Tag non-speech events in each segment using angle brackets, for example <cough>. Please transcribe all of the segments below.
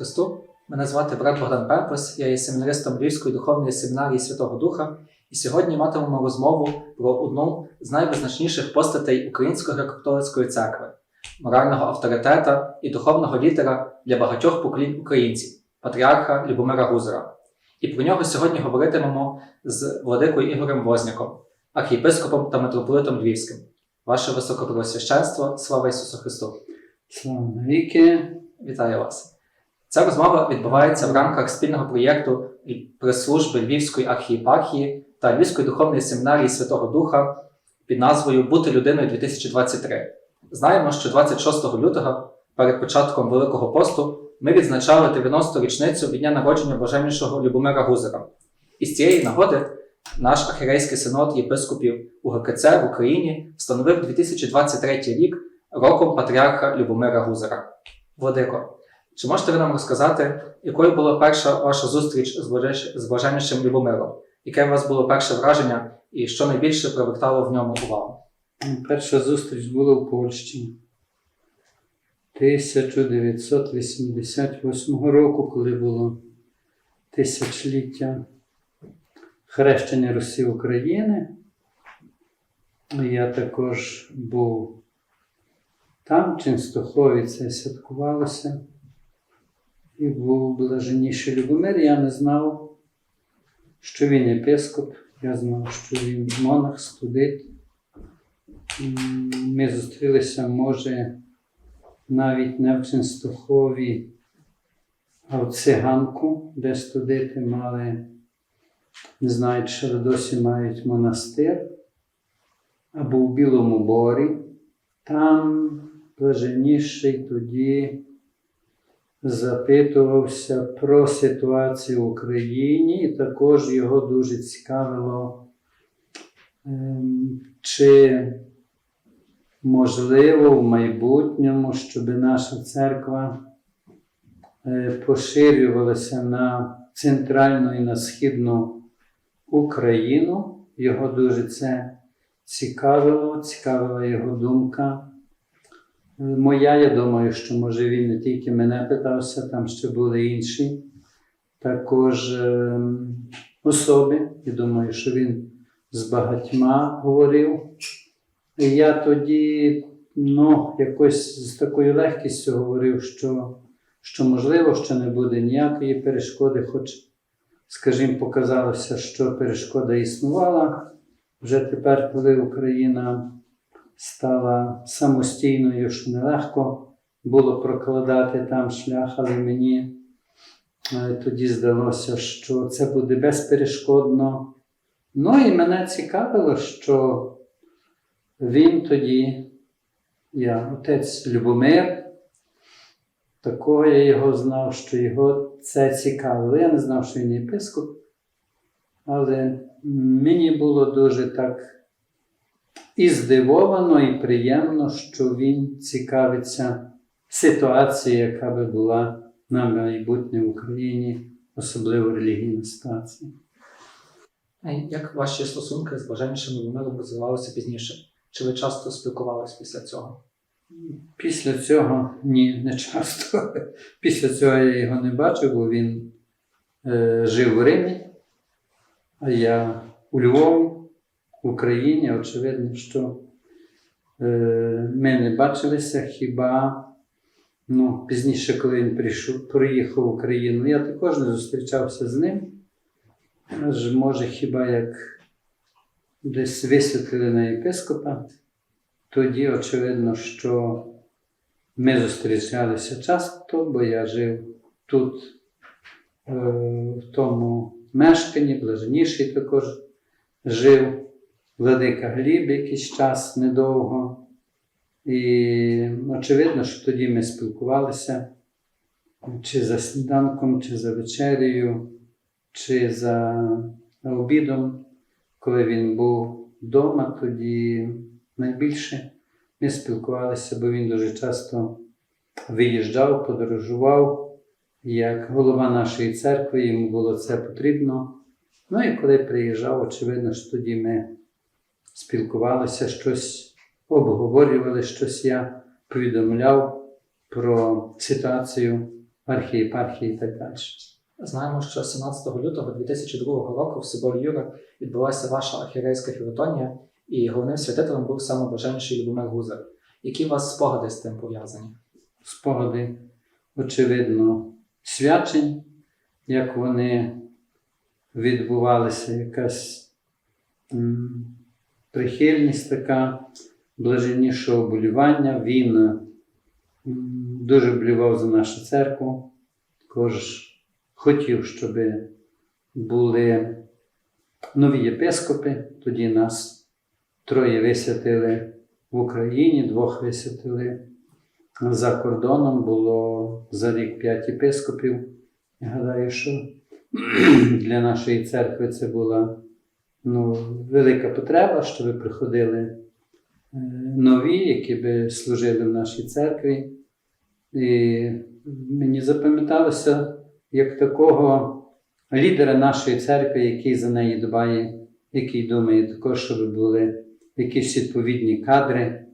Христу! Мене звати брат Богдан Пепес, я є семінаристом Львівської духовної семінарії Святого Духа, і сьогодні матимемо розмову про одну з найвизначніших постатей Української греко-католицької церкви, морального авторитета і духовного лідера для багатьох поколінь українців, патріарха Любомира Гузера. І про нього сьогодні говоритимемо з владикою Ігорем Возняком, архієпископом та митрополитом Львівським. Ваше високопреосвященство, слава Ісусу Христу! Слава навіки. Вітаю вас! Ця розмова відбувається в рамках спільного проєкту прес-служби Львівської архієпархії та Львівської духовної семінарії Святого Духа під назвою Бути людиною 2023. Знаємо, що 26 лютого, перед початком Великого посту, ми відзначали 90-ту річницю від дня народження блаженнішого Любомира Гузера. І з цієї нагоди наш архірейський синод єпископів УГКЦ в Україні встановив 2023 рік роком патріарха Любомира Гузера. Владико, чи можете ви нам розказати, якою була перша ваша зустріч з блаженнішим Любомиром? Яке у вас було перше враження і що найбільше привертало в ньому увагу? Перша зустріч була в Польщі 1988 року, коли було тисячоліття хрещення Русі України. Я також був там, в Ченстохові це святкувалося. І був блаженніший Любомир. Я не знав, що він єпископ. Я знав, що він монах, студит. Ми зустрілися, може, навіть не в Ченстохові, а в циганку, де студити мали, не знаю, чи досі мають монастир, або в Білому Борі. Там блаженніший тоді запитувався про ситуацію в Україні, і також його дуже цікавило, ем, чи можливо в майбутньому, щоб наша церква е, поширювалася на центральну і на східну Україну. Його дуже це цікавило, цікавила його думка. Моя, я думаю, що може він не тільки мене питався, там ще були інші також е, особи. Я думаю, що він з багатьма говорив. І я тоді ну, якось з такою легкістю говорив, що, що можливо, що не буде ніякої перешкоди, хоч, скажімо, показалося, що перешкода існувала. Вже тепер, коли Україна стала самостійною, що нелегко було прокладати там шлях, але мені е, тоді здалося, що це буде безперешкодно. Ну і мене цікавило, що він тоді, я, отець Любомир, такого я його знав, що його це цікавило. Я не знав, що він єпископ, але мені було дуже так і здивовано, і приємно, що він цікавиться ситуацією, яка би була на майбутнє в Україні, особливо релігійна ситуація. Як ваші стосунки з блаженнішим Любомиром розвивалися пізніше? Чи ви часто спілкувалися після цього? Після цього ні, не часто. <laughs> Після цього я його не бачив, бо він е, жив в Римі, а я у Львові, в Україні. Очевидно, що е, ми не бачилися хіба ну, пізніше, коли він прийшов, приїхав в Україну, я також не зустрічався з ним. Аж може, хіба як десь висвітлили на єпископа. Тоді, очевидно, що ми зустрічалися часто, бо я жив тут, е, в тому мешканні, блаженіший також жив, Владика Гліб якийсь час недовго. І очевидно, що тоді ми спілкувалися чи за сніданком, чи за вечерею, чи за обідом, коли він був вдома, тоді найбільше ми спілкувалися, бо він дуже часто виїжджав, подорожував. Як голова нашої церкви, йому було це потрібно. Ну і коли приїжджав, очевидно, що тоді ми спілкувалися, щось обговорювали, щось я повідомляв про ситуацію архієпархії і так далі. Знаємо, що 17 лютого 2002 року в соборі Юра відбулася ваша архірейська філотонія, і головним святителем був саме Любомир Гузар. Які у вас спогади з тим пов'язані? спогади, очевидно, свячень, як вони відбувалися, якась м, прихильність така, блаженнішого болювання. Він дуже болював за нашу церкву, також хотів, щоб були нові єпископи. Тоді нас троє висвятили в Україні, двох висвятили за кордоном було за рік п'ять єпископів. Я гадаю, що <clears throat> для нашої церкви це була ну, велика потреба, щоб приходили е, нові, які би служили в нашій церкві. І мені запам'яталося як такого лідера нашої церкви, який за неї дбає, який думає також, щоб були якісь відповідні кадри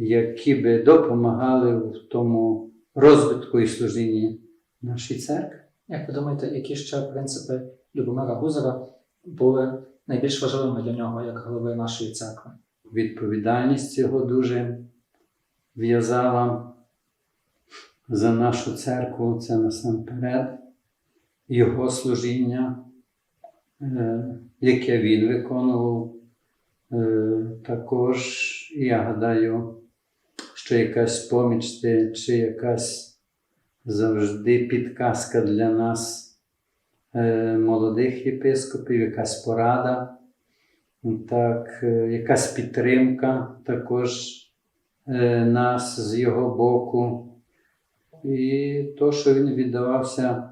які би допомагали в тому розвитку і служінні нашій церкві. Як ви думаєте, які ще принципи Любомира Гузара були найбільш важливими для нього як голови нашої церкви? Відповідальність його дуже в'язала за нашу церкву, це насамперед його служіння, е, яке він виконував. Е, Також, я гадаю, що якась поміч чи якась завжди підказка для нас, молодих єпископів, якась порада, так, е, якась підтримка також е, нас з його боку. І то, що він віддавався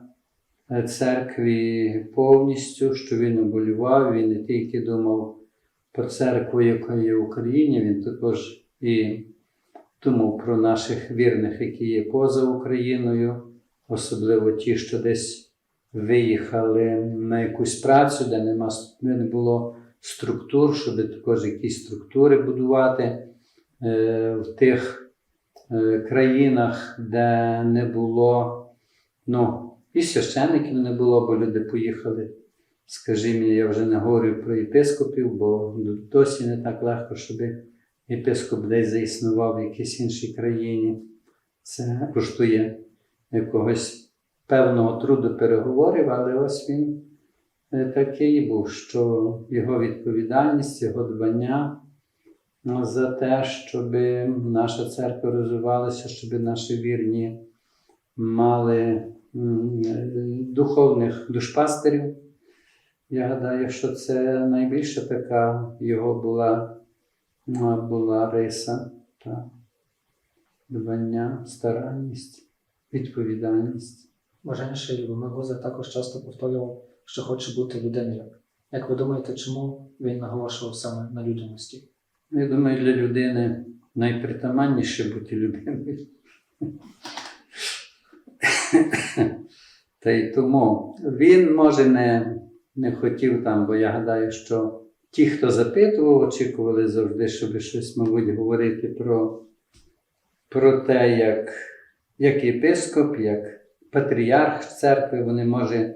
е, церкві повністю, що він оболював, він не тільки думав про церкву, яка є в Україні, він також і думав про наших вірних, які є поза Україною, особливо ті, що десь виїхали на якусь працю, де нема, не було структур, щоб також якісь структури будувати е, в тих е, країнах, де не було, ну, і священиків не було, бо люди поїхали. Скажімо, я вже не говорю про єпископів, бо досі не так легко, щоб єпископ десь заіснував в якійсь іншій країні. Це коштує якогось певного труду переговорів, але ось він е, такий був, що його відповідальність, його дбання ну, за те, щоб наша церква розвивалася, щоб наші вірні мали е, духовних душпастерів. Я гадаю, що це найбільша така його була, ну, була риса, та, дбання, старанність, відповідальність. Блаженніший Любомир Гузар також часто повторював, що хоче бути людиною. Як ви думаєте, чому він наголошував саме на людяності? Я думаю, для людини найпритаманніше бути людиною. Та й тому він, може, не, не хотів там, бо я гадаю, що ті, хто запитував, очікували завжди, щоб щось, мабуть, говорити про, про те, як, як єпископ, як патріарх церкви, вони, може,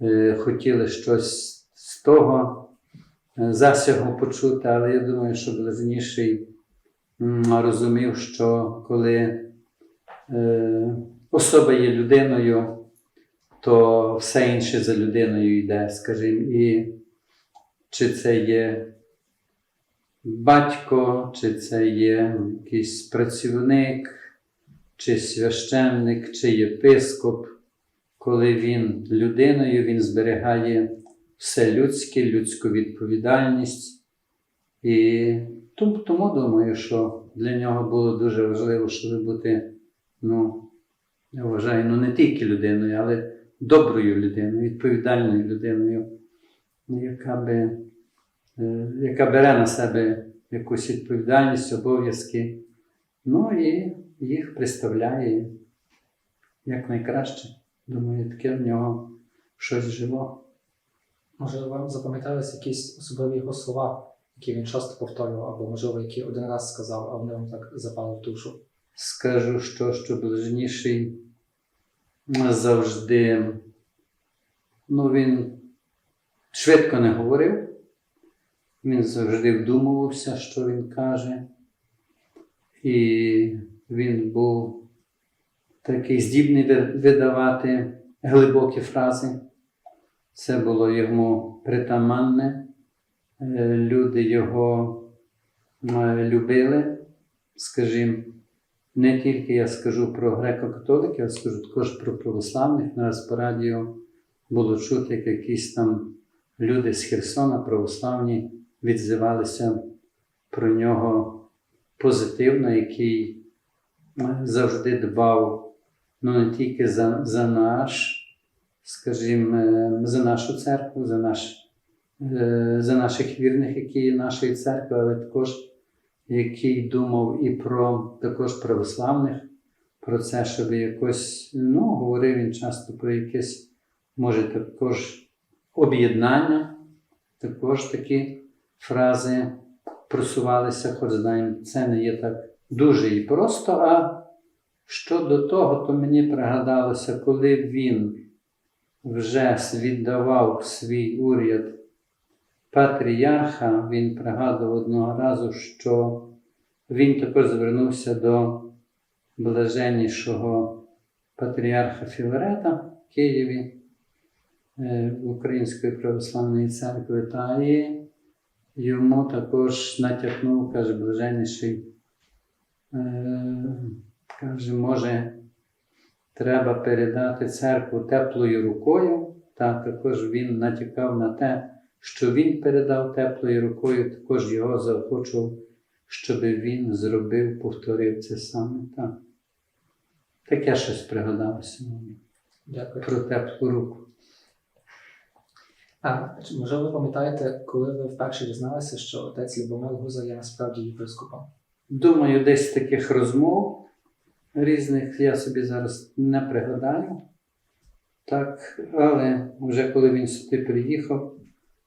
е, хотіли щось з того е, засягу почути, але я думаю, що близніший розумів, що коли е, особа є людиною, то все інше за людиною йде, скажімо, і чи це є батько, чи це є якийсь працівник, чи священник, чи єпископ, коли він людиною, він зберігає все людське, людську відповідальність. І тому, думаю, що для нього було дуже важливо, щоб бути, ну, я вважаю, ну не тільки людиною, але доброю людиною, відповідальною людиною, яка, би, е, яка бере на себе якусь відповідальність, обов'язки, ну і їх представляє як найкраще. Думаю, таке в нього щось жило. Може, вам запам'ятались якісь особливі його слова, які він часто повторював, або, можливо, які один раз сказав, а вони вам так запали в душу? Скажу, що, що ближніший завжди, ну, він швидко не говорив, він завжди вдумувався, що він каже. І він був такий здібний видавати глибокі фрази. Це було йому притаманне. Е, Люди його любили, скажімо, не тільки я скажу про греко-католиків, а скажу також про православних. Нараз по радіо було чути, як якісь там люди з Херсона, православні, відзивалися про нього позитивно, який завжди дбав ну, не тільки за, за наш, скажімо, е, за нашу церкву, за, наш, е, за наших вірних, які є нашої церкви, але також який думав і про також православних, про це, щоб якось, ну, говорив він часто про якесь, може, також об'єднання, також такі фрази просувалися, хоч знаємо, це не є так дуже і просто. А щодо того, то мені пригадалося, коли він вже віддавав свій уряд патріарха, він пригадував одного разу, що він також звернувся до блаженнішого патріарха Філарета в Києві е, Української православної церкви, та і йому також натякнув, каже, блаженніший, каже, може, треба передати церкву теплою рукою. Та також він натякав на те, що він передав теплою рукою, також його заохочував, щоб він зробив, повторив це саме. Так. Таке щось пригадалося мені Дякую. про теплу руку. А чи, може ви пам'ятаєте, коли ви вперше дізналися, що отець Любомир Гузар є насправді єпископом? Думаю, десь таких розмов різних я собі зараз не пригадаю. Так, але вже коли він сюди приїхав,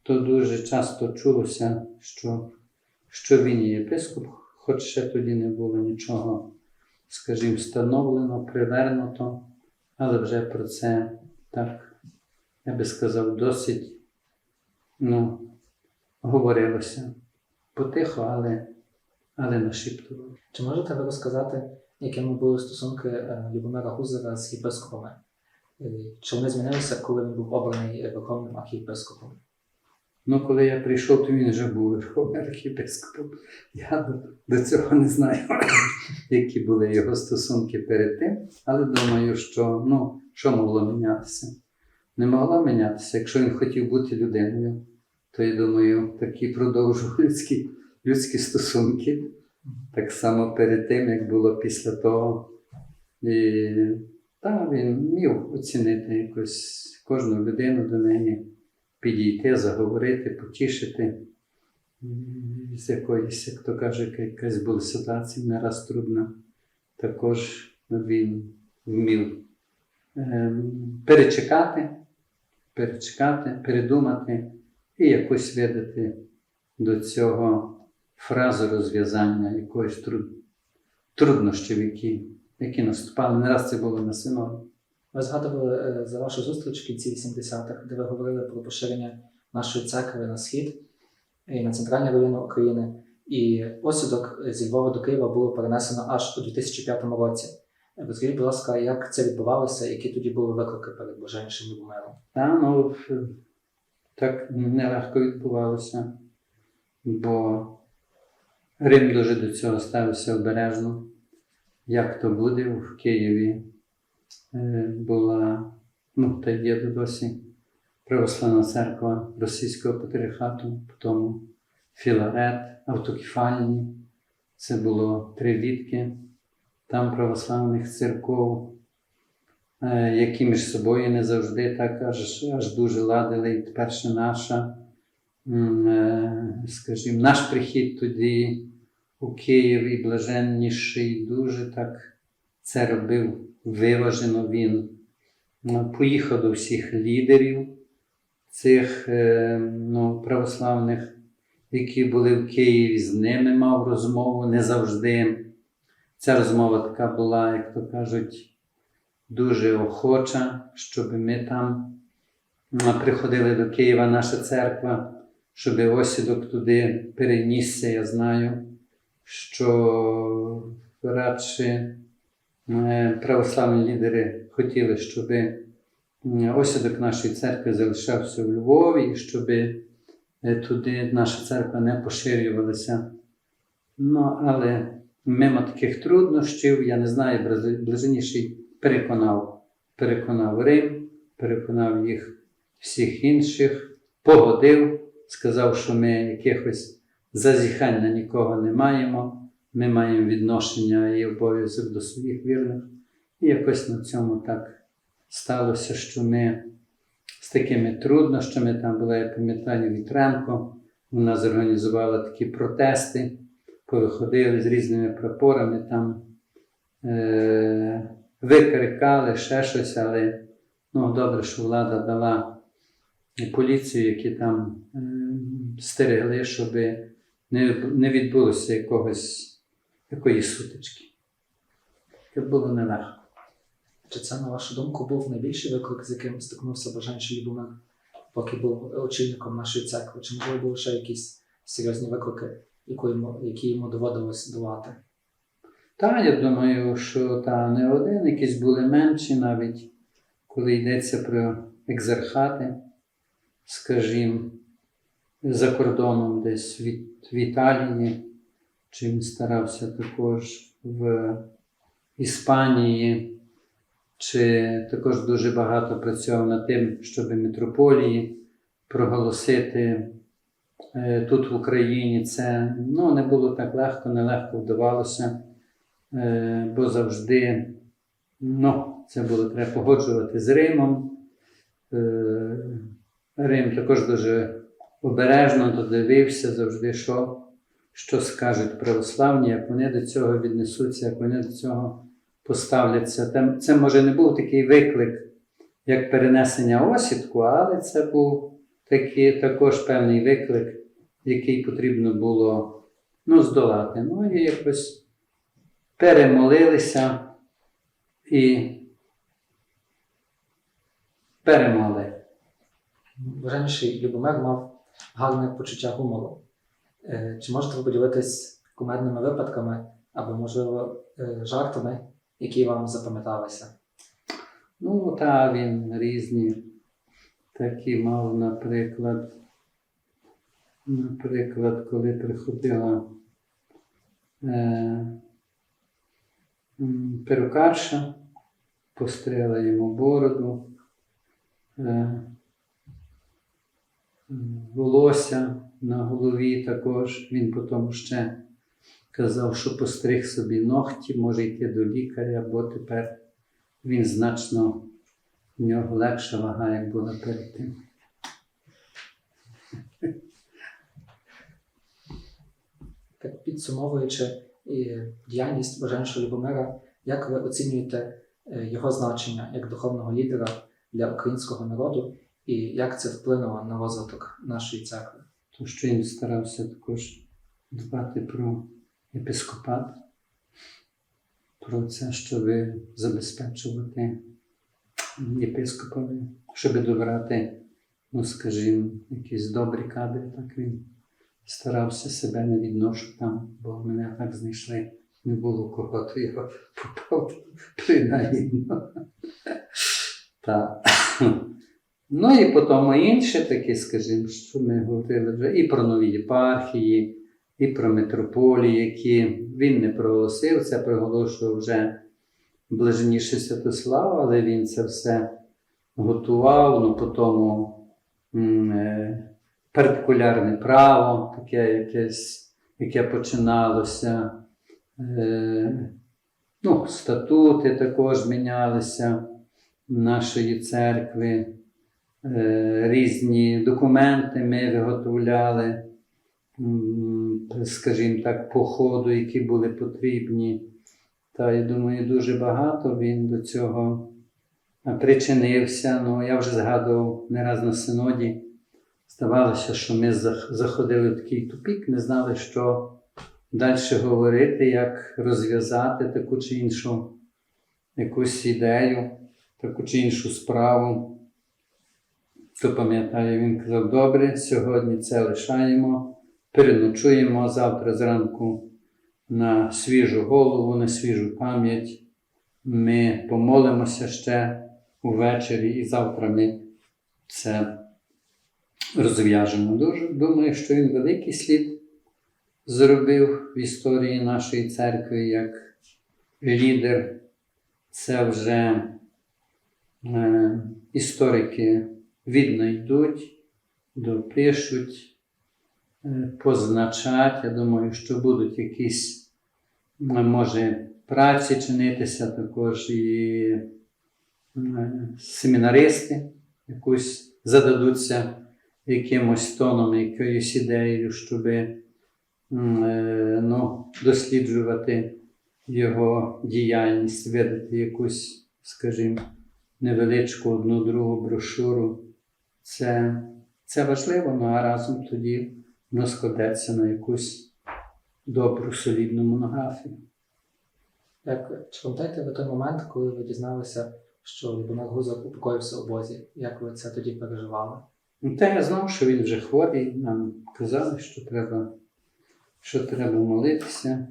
то дуже часто чулося, що, що він єпископ, хоч ще тоді не було нічого, скажімо, встановлено, привернуто, але вже про це так, я би сказав, досить ну, говорилося потихо, але, але нашіптувало. Чи можете ви розказати, якими були стосунки е, Любомира Гузара з єпископами? Чи вони змінилися, коли він був обраний верховним архієпископом? Ну, коли я прийшов, то він вже був верховним архієпископом. Я до, цього не знаю, <laughs> які були його стосунки перед тим, але думаю, що ну, що могло мінятися? Не могло мінятися. Якщо він хотів бути людиною, то я думаю, такі продовжував людські, людські стосунки. Так само перед тим, як було після того. І та, він міг оцінити якось кожну людину до неї підійти, заговорити, потішити. З якоїсь, як то каже, якась була ситуація не раз трудна. Також він вмів ем, перечекати, перечекати, передумати і якось видати до цього фразу розв'язання якоїсь труд... труднощів, які, які наступали. Не раз це було на синові. Ви згадували е, за вашу зустріч в кінці 80-х, де ви говорили про поширення нашої церкви на схід і на центральні райони України. І осідок зі Львова до Києва було перенесено аж у 2005 році. Е, Розкажіть, будь ласка, як це відбувалося, які тоді були виклики перед блаженнішим Любомиром? Та, ну, так нелегко відбувалося, бо Рим дуже до цього ставився обережно. Як то буде в Києві е, була, ну, та є досі православна церква Російського патріархату, потім Філарет, автокефальні. Це було три відки там православних церков е, які між собою не завжди так аж, аж дуже ладили. І перша наша, м, е, скажімо, наш прихід тоді у Київ і блаженніший дуже так це робив виважено. Він поїхав до всіх лідерів цих е, ну, православних, які були в Києві, з ними мав розмову не завжди. Ця розмова така була, як то кажуть, дуже охоча, щоб ми там приходили до Києва, наша церква, щоб осідок туди перенісся. Я знаю, що радше е, православні лідери хотіли, щоб осідок нашої церкви залишався в Львові, і щоб е, туди наша церква не поширювалася. Ну, але мимо таких труднощів, я не знаю, блаженніший переконав, переконав Рим, переконав їх всіх інших, погодив, сказав, що ми якихось зазіхань на нікого не маємо, ми маємо відношення і обов'язок до своїх вірних. І якось на цьому так сталося, що ми з такими труднощами, там була, я пам'ятаю, Вітренко, вона зорганізувала такі протести, повиходили з різними прапорами, там е- викрикали ще щось, але ну, добре, що влада дала поліцію, які там стерегли, щоб не, відбулося якогось, якоїсь сутички. Це було нелегко. Чи це, на вашу думку, був найбільший виклик, з яким стикнувся Бажанший Любомир, поки був очільником нашої церкви? Чи можливо були ще якісь серйозні виклики, яку йому, які йому доводилось долати? Та, я думаю, що та не один, якісь були менші навіть, коли йдеться про екзархати, скажімо, за кордоном десь від, в Італії, чи він старався також в Іспанії, чи також дуже багато працював над тим, щоб митрополії проголосити е, тут в Україні. Це ну, не було так легко, нелегко вдавалося. Е, бо завжди ну, це було треба погоджувати з Римом. Рим також дуже обережно додивився завжди, що, що скажуть православні, як вони до цього віднесуться, як вони до цього поставляться. Це може не був такий виклик, як перенесення осідку, але це був такий, також певний виклик, який потрібно було ну, здолати. Ну і якось перемолилися і перемогли. Бажанший Любомир мав гарне почуття гумору. Е, Чи можете ви поділитись кумедними випадками або, можливо, е, жартами, які вам запам'яталися? Ну, та він різні такі мав, наприклад, наприклад, коли приходила е, перукарша, постригла йому бороду, е, волосся на голові також. Він потім ще казав, що постриг собі ногті, може йти до лікаря, бо тепер він значно в нього легша вага, як була перед тим. <laughs> Так, підсумовуючи е, діяльність Бажаншого Любомира, як ви оцінюєте е, його значення як духовного лідера для українського народу і як це вплинуло на розвиток нашої церкви? То, що він старався також дбати про епископат, про це, щоб забезпечувати єпископові, щоб добрати, ну скажімо, якісь добрі кадри, так він старався себе не відношу там, бо мене так знайшли. Не було кого, то я попав. <laughs> Так. Ну і потім інше таке, скажімо, що ми говорили вже і про нові єпархії, і про митрополії, які він не проголосив, це проголошував вже блаженніший Святослав, але він це все готував, ну потім м, е, партикулярне право, таке якесь, яке починалося. Е, ну, статути також мінялися нашої церкви. Е, різні документи ми виготовляли, скажімо так, по ходу, які були потрібні. Та я думаю, дуже багато він до цього причинився. Ну, я вже згадував не раз на синоді. Здавалося, що ми заходили в такий тупік, не знали, що далі говорити, як розв'язати таку чи іншу якусь ідею, таку чи іншу справу, то пам'ятаю, він казав, добре, сьогодні це лишаємо, переночуємо завтра зранку на свіжу голову, на свіжу пам'ять. Ми помолимося ще увечері, і завтра ми це розв'яжемо. Дуже думаю, що він великий слід зробив в історії нашої церкви як лідер. Це вже е, історики віднайдуть, допишуть, е, позначать. Я думаю, що будуть якісь, е, може, праці чинитися також і е, семінаристи якусь зададуться якимось тоном, якоюсь ідеєю, щоб ну, досліджувати його діяльність, видати якусь, скажімо, невеличку одну другу брошуру. Це, це важливо, ну а разом тоді воно складеться на якусь добру, солідну монографію. Як чи пам'ятаєте ви той момент, коли ви дізналися, що Любомир Гузак упокоївся у Бозі? Як ви це тоді переживали? Ну, Та я знав, що він вже хворий, нам казали, що треба, що треба молитися.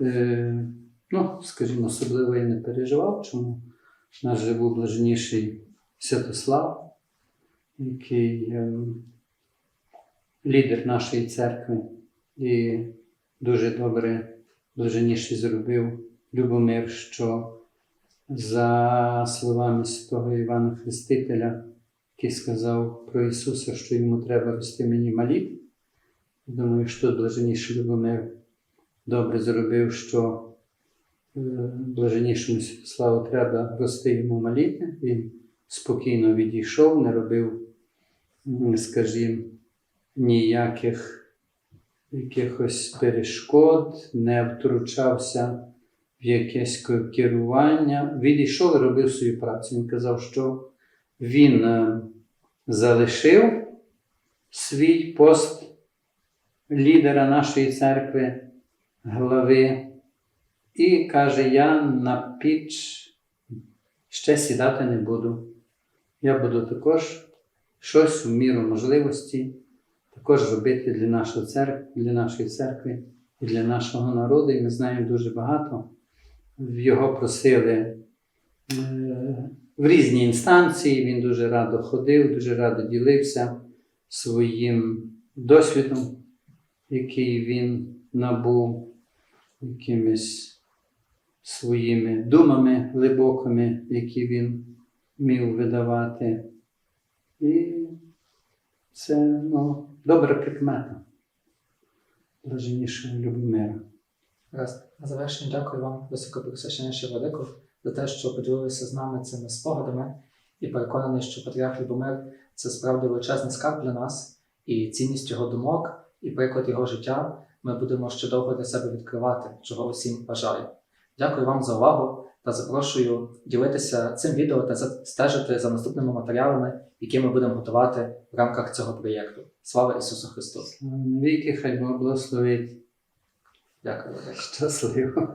Е, ну, скажімо, особливо я не переживав, чому наш був блаженніший Святослав, який е, лідер нашої церкви і дуже добре блаженніший зробив Любомир, що за словами святого Івана Хрестителя, який сказав про Ісуса, що йому треба рости мені малі. Думаю, що блаженніший Любомир добре зробив, що е, блаженнішому Святославу треба рости йому маліти. Він спокійно відійшов, не робив, скажімо, ніяких якихось перешкод, не втручався в якесь ке- керування. Відійшов і робив свою працю. Він казав, що він е, залишив свій пост лідера нашої церкви, глави, і каже: Я на піч ще сідати не буду. Я буду також щось в міру можливості також робити для нашої церкви, для нашої церкви і для нашого народу. І ми знаємо дуже багато. Його просили е, в різні інстанції. Він дуже радо ходив, дуже радо ділився своїм досвідом, який він набув, якимись своїми думами глибокими, які він міг видавати. І це ну, добра прикмета блаженнішого Любомира. На завершення дякую вам, високопресвященніше Владико, за те, що поділилися з нами цими спогадами і переконаний, що Патріарх Любомир це справді величезний скарб для нас, і цінність його думок, і приклад його життя ми будемо ще довго для себе відкривати, чого усім бажаю. Дякую вам за увагу та запрошую ділитися цим відео та стежити за наступними матеріалами, які ми будемо готувати в рамках цього проєкту. Слава Ісусу Христу! Віки хай Бог благословить. Дякую. Щасливо.